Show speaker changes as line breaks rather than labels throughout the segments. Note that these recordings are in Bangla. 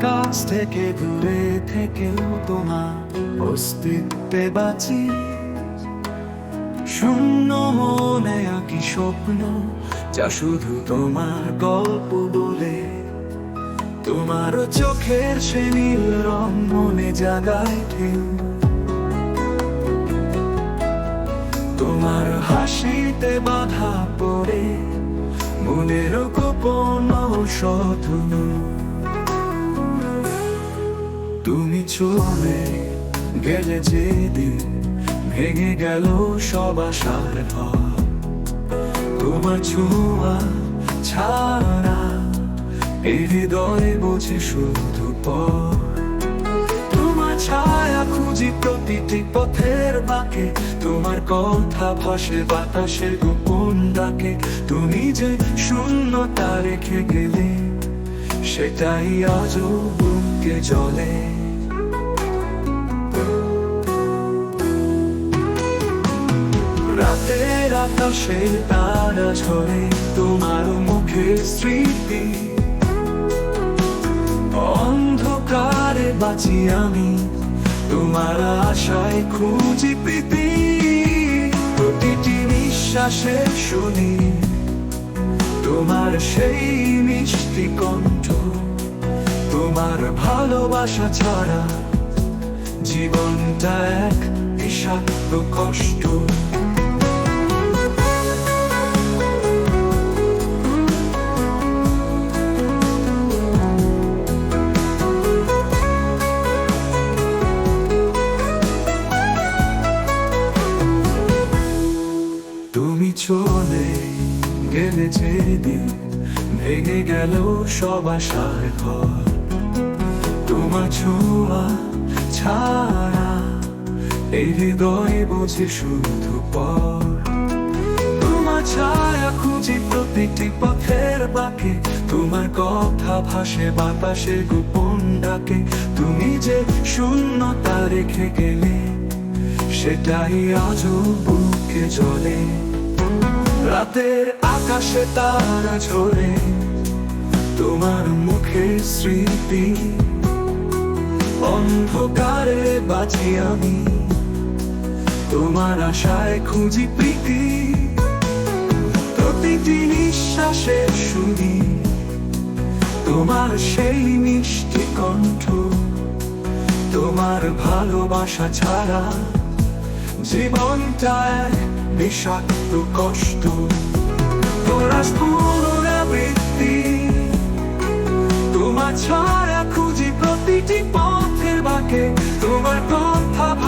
কাছ থেকে দূরে থেকেও তোমার অস্তিত্বে বাঁচি। শূন্য মনে আঁকি স্বপ্ন, যা শুধু তোমার গল্প বলে। তোমার চোখের সে নীল রং মনে জাগায় ঢেউ। তোমার হাসিতে বাধা পড়ে মনের গোপন শত্রু তুমি চলে গেলে যেদিন ভেঙে গেল সব আশার ঘর তোমার ছোঁয়া ছাড়া হৃদয়ে বোঝে শুধু পর। তোমার ছায়া খুঁজি প্রতিটি পথের বাঁকে। তোমার কথা ভাসে বাতাসের গোপন ডাকে। তুমি যে শূন্যতা রেখে গেলে, সেটাই আজও বুকে জলে। রাতের আকাশে তারা ঝরে তোমার স্মৃতি। অন্ধকারে বাঁচি আমি তোমার আশায় খুঁজি প্রীতি। প্রতিটি নিঃশ্বাসে শুনি তোমার সেই মিষ্টি তোমার ভালোবাসা ছাড়া জীবনটা এক বিষাক্ত কষ্ট। তুমি চলে গেলে যেদিন ভেঙে গেল সব আশার ঘর। তোমার ছোঁয়া ছাড়া এই হৃদয়ে বোঝে শুধু পর। তোমার ছায়া খুঁজি প্রতিটি পথের বাঁকে। তোমার কথা ভাসে বাতাসে গোপন ডাকে। তুমি যে শূন্যতা রেখে গেলে, সেটাই আজও বুকে চলে। রাতের আকাশে তারা ঝরে, তোমার মুখের স্মৃতি অন্ধকারে বাঁচি আমি। তোমার আশায় খুঁজি প্রীতি, প্রতিটি নিঃশ্বাসে শুনি তোমার সেই মিষ্টি কণ্ঠ, তোমার ভালোবাসা ছাড়া জীবনটায় বিষাক্ত কষ্ট। তোরা পুনরাবৃত্তি, তোমার ছাড়া খুঁজি প্রতিটি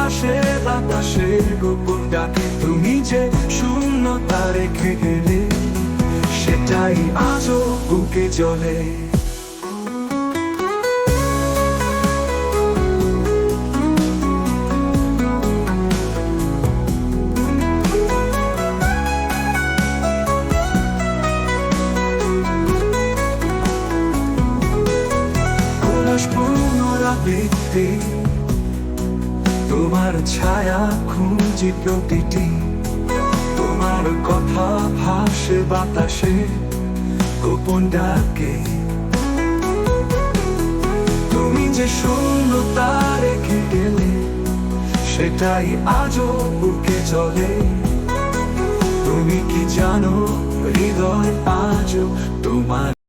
ভাসে বাতাসের গোপন ডাকে তুমি যে শূন্যতা রেখে গেলে, সেটাই আজও বুকে চলে উল্লাস পুনরাবৃত্তি তোমার ছায়া খুঁজি প্রতিটি। তোমার কথা ভাসে বাতাসে গোপন ডাকে। তুমি যে শূন্যতা রেখে গেলে, সেটাই আজও বুকে চলে। তুমি কি জানো, হৃদয় আজও তোমার